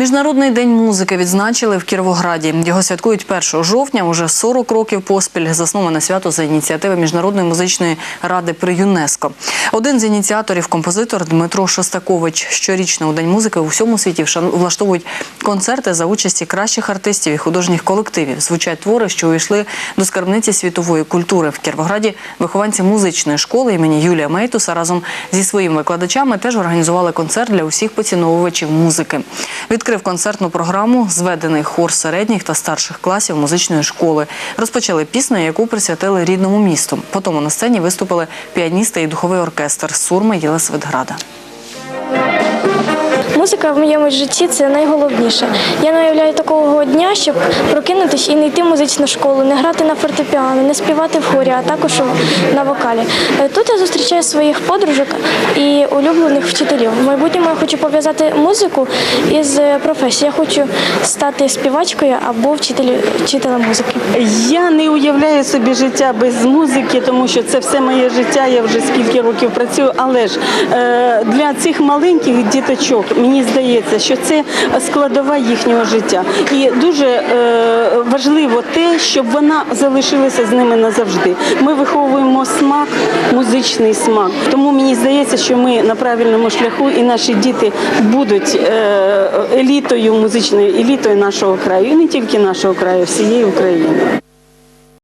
Міжнародний день музики відзначили в Кіровограді. Його святкують 1 жовтня. Уже 40 років поспіль засноване свято за ініціативи Міжнародної музичної ради при ЮНЕСКО. Один з ініціаторів композитор Дмитро Шостакович. Щорічно у День музики у всьому світі влаштовують концерти за участі кращих артистів і художніх колективів. Звучать твори, що увійшли до скарбниці світової культури в Кіровограді. Вихованці музичної школи імені Юлія Мейтуса разом зі своїми викладачами теж організували концерт для усіх поціновувачів музики. Відкрив концертну програму зведений хор середніх та старших класів музичної школи. Розпочали пісню, яку присвятили рідному місту. Потім на сцені виступили піаністи і духовий оркестр Сурми Єлисаветграда. Музика в моєму житті це найголовніше. Я не уявляю такого дня, щоб прокинутись і не йти в музичну школу, не грати на фортепіано, не співати в хорі, а також на вокалі. Е, Тут я зустрічаю своїх подружок і улюблених вчителів. В майбутньому я хочу пов'язати музику із е, професією. Я хочу стати співачкою або вчителем музики. Я не уявляю собі життя без музики, тому що це все моє життя. Я вже скільки років працюю. Але ж е, для цих маленьких діточок мені здається, що це складова їхнього життя. І дуже е, важливо те, щоб вона залишилася з ними назавжди. Ми виховуємо смак, музичний смак. Тому мені здається, що ми на правильному шляху, і наші діти будуть е, елітою музичною елітою нашого краю, і не тільки нашого краю, всієї України.